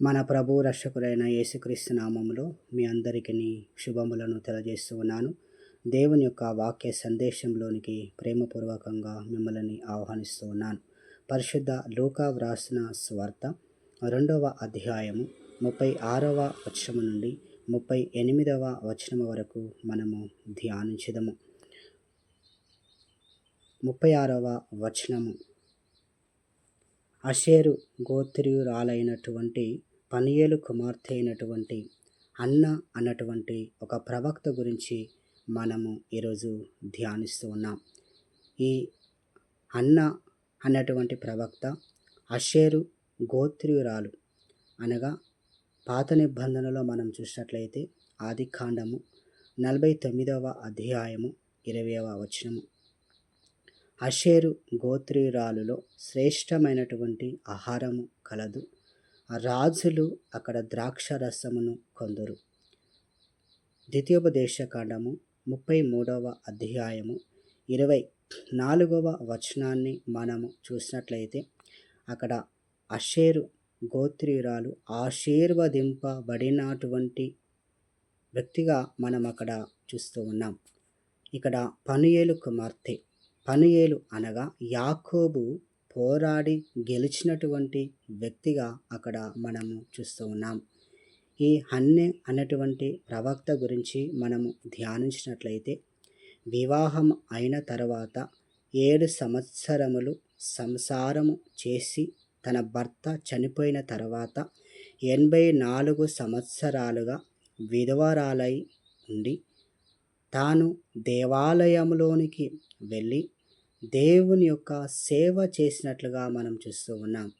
మన ప్రభు రక్షకులైన యేసుక్రీస్తు నామములో మీ అందరికీ శుభములను తెలియజేస్తూ ఉన్నాను. దేవుని యొక్క వాక్య సందేశంలోనికి ప్రేమపూర్వకంగా మిమ్మల్ని ఆహ్వానిస్తూ ఉన్నాను. పరిశుద్ధ లూకా వ్రాసిన స్వార్థ రెండవ అధ్యాయము ముప్పై ఆరవ వచనము నుండి ముప్పై ఎనిమిదవ వచనము వరకు మనము ధ్యానించదము. ముప్పై ఆరవ వచనము. అషేరు గోత్రియురాలైనటువంటి పనియేలు కుమార్తె అయినటువంటి అన్న అన్నటువంటి ఒక ప్రవక్త గురించి మనము ఈరోజు ధ్యానిస్తూ ఉన్నాం. ఈ అన్న అన్నటువంటి ప్రవక్త అషేరు గోత్రియురాలు. అనగా పాత నిబంధనలో మనం చూసినట్లయితే ఆది కాండము నలభై తొమ్మిదవ అధ్యాయము ఇరవైవ వచనము. అషేరు గోత్రీయురాలులో శ్రేష్టమైనటువంటి ఆహారము కలదు. రాజులు అక్కడ ద్రాక్ష రసమును కొందరు. ద్వితీయోపదేశకాండము ముప్పై మూడవ అధ్యాయము ఇరవై నాలుగవ వచనాన్ని మనము చూసినట్లయితే అక్కడ అషేరు గోత్రీయురాలు ఆశీర్వదింపబడినటువంటి వ్యక్తిగా మనం అక్కడ చూస్తూ ఉన్నాం. ఇక్కడ పనుయేలు కుమార్తె పనుయేలు అనగా యాకోబు పోరాడి గెలిచినటువంటి వ్యక్తిగా అక్కడ మనము చూస్తూ ఉన్నాం. ఈ హన్నె అనేటువంటి ప్రవక్త గురించి మనము ధ్యానించినట్లయితే వివాహం అయిన తర్వాత ఏడు సంవత్సరములు సంసారము చేసి తన భర్త చనిపోయిన తర్వాత ఎనభై నాలుగు సంవత్సరాలుగా విధవరాలై ఉండి తాను దేవాలయంలోనికి వెళ్ళి దేవుని యొక్క సేవ చేసినట్లుగా మనం చూస్తూ ఉన్నాం.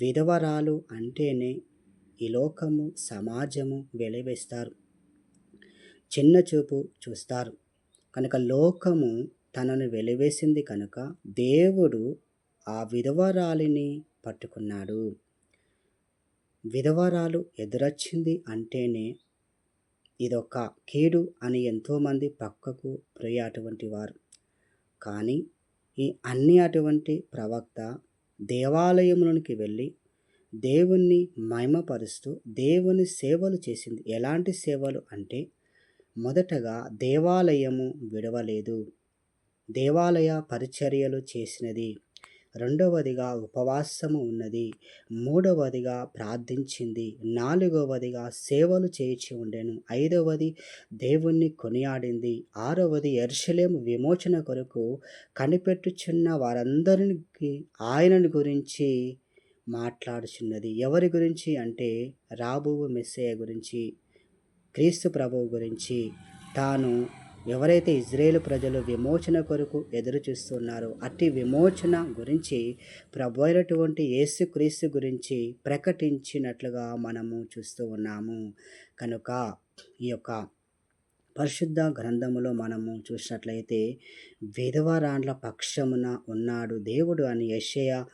విధవరాలు అంటేనే ఈ లోకము సమాజము వెలివేస్తారు. చిన్న చూపు చూస్తారు. కనుక లోకము తనను వెలివేసింది కనుక దేవుడు ఆ విధవరాలిని పట్టుకున్నాడు. విధవరాలు ఎదురొచ్చింది అంటేనే ఇదొక కీడు అని ఎంతోమంది పక్కకు పోయే అటువంటి వారు. కానీ ఈ అన్ని అటువంటి ప్రవక్త దేవాలయములోనికి వెళ్ళి దేవుణ్ణి మహిమపరుస్తూ దేవుని సేవలు చేసింది. ఎలాంటి సేవలు అంటే మొదటగా దేవాలయము విడవలేదు. దేవాలయ పరిచర్యలు చేసినది. రెండవదిగా ఉపవాసము ఉన్నది. మూడవదిగా ప్రార్థించింది. నాలుగవదిగా సేవలు చేయించి ఉండెను. ఐదవది దేవుణ్ణి కొనియాడింది. ఆరవది ఎర్షలేము విమోచన కొరకు కనిపెట్టుచున్న వారందరికి ఆయనని గురించి మాట్లాడుచున్నది. ఎవరి గురించి అంటే రాబోవు మెస్సయ్య గురించి క్రీస్తు ప్రభువు గురించి. తాను ఎవరైతే ఇజ్రాయేల్ ప్రజలు విమోచన కొరకు ఎదురు చూస్తున్నారో అట్టి విమోచన గురించి ప్రభు అయినటువంటి గురించి ప్రకటించినట్లుగా మనము చూస్తూ ఉన్నాము. కనుక ఈ యొక్క పరిశుద్ధ గ్రంథములో మనము చూసినట్లయితే విధవరాండ్ల పక్షమున ఉన్నాడు దేవుడు అని యషయ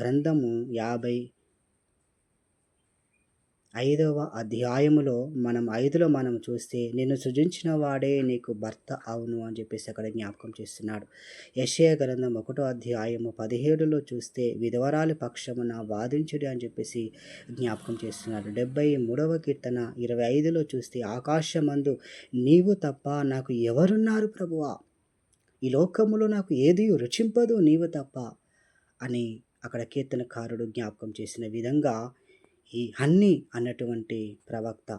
గ్రంథము యాభై ఐదవ అధ్యాయములో మనం ఐదులో మనం చూస్తే నిన్ను సృజించిన వాడే నీకు భర్త అవును అని చెప్పేసి అక్కడ జ్ఞాపకం చేస్తున్నాడు. యశయ గ్రంథం ఒకటో అధ్యాయము పదిహేడులో చూస్తే విధవరాలి పక్షమున వాదించుడి అని చెప్పేసి జ్ఞాపకం చేస్తున్నాడు. డెబ్బై మూడవ కీర్తన ఇరవై ఐదులో చూస్తే ఆకాశమందు నీవు తప్ప నాకు ఎవరున్నారు ప్రభువా? ఈ లోకములో నాకు ఏది రుచింపదు నీవు తప్ప అని అక్కడ కీర్తనకారుడు జ్ఞాపకం చేసిన విధంగా ఈ హన్ని అన్నటువంటి ప్రవక్త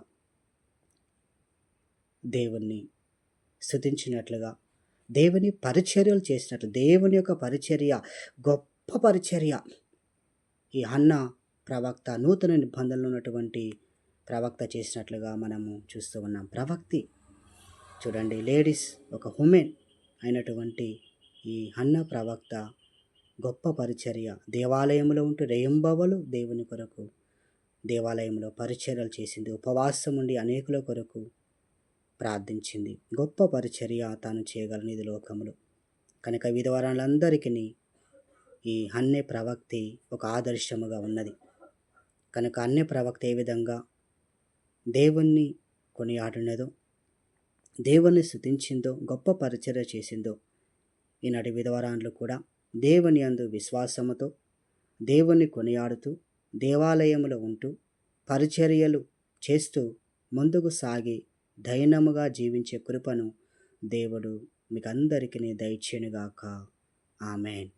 దేవుణ్ణి స్థుతించినట్లుగా దేవుని పరిచర్యలు చేసినట్లు దేవుని యొక్క పరిచర్య గొప్ప పరిచర్య. ఈ అన్న ప్రవక్త నూతన నిబంధనలు ఉన్నటువంటి ప్రవక్త చేసినట్లుగా మనము చూస్తూ ఉన్నాం. ప్రవక్తి చూడండి లేడీస్ ఒక హుమెన్ అయినటువంటి ఈ అన్న ప్రవక్త గొప్ప పరిచర్య. దేవాలయంలో ఉంటూ రేయంబవలు దేవుని కొరకు దేవాలయంలో పరిచర్యలు చేసింది. ఉపవాసం ఉండి అనేకుల కొరకు ప్రార్థించింది. గొప్ప పరిచర్య తాను చేయగలను ఇది లోకములో. కనుక విధవరాలందరికీ ఈ అన్య ప్రవక్తి ఒక ఆదర్శముగా ఉన్నది. కనుక అన్య ప్రవక్త ఏ విధంగా దేవుణ్ణి కొనియాడినదో దేవుణ్ణి స్థుతించిందో గొప్ప పరిచర్య చేసిందో ఈనాటి విధవరాన్లు కూడా దేవుని అందు విశ్వాసముతో దేవుణ్ణి కొనియాడుతూ దేవాలయములో ఉంటూ పరిచర్యలు చేస్తూ ముందుకు సాగి దైనముగా జీవించే కృపను దేవుడు మీకందరికీ దయచేనుగాక ఆమెన్.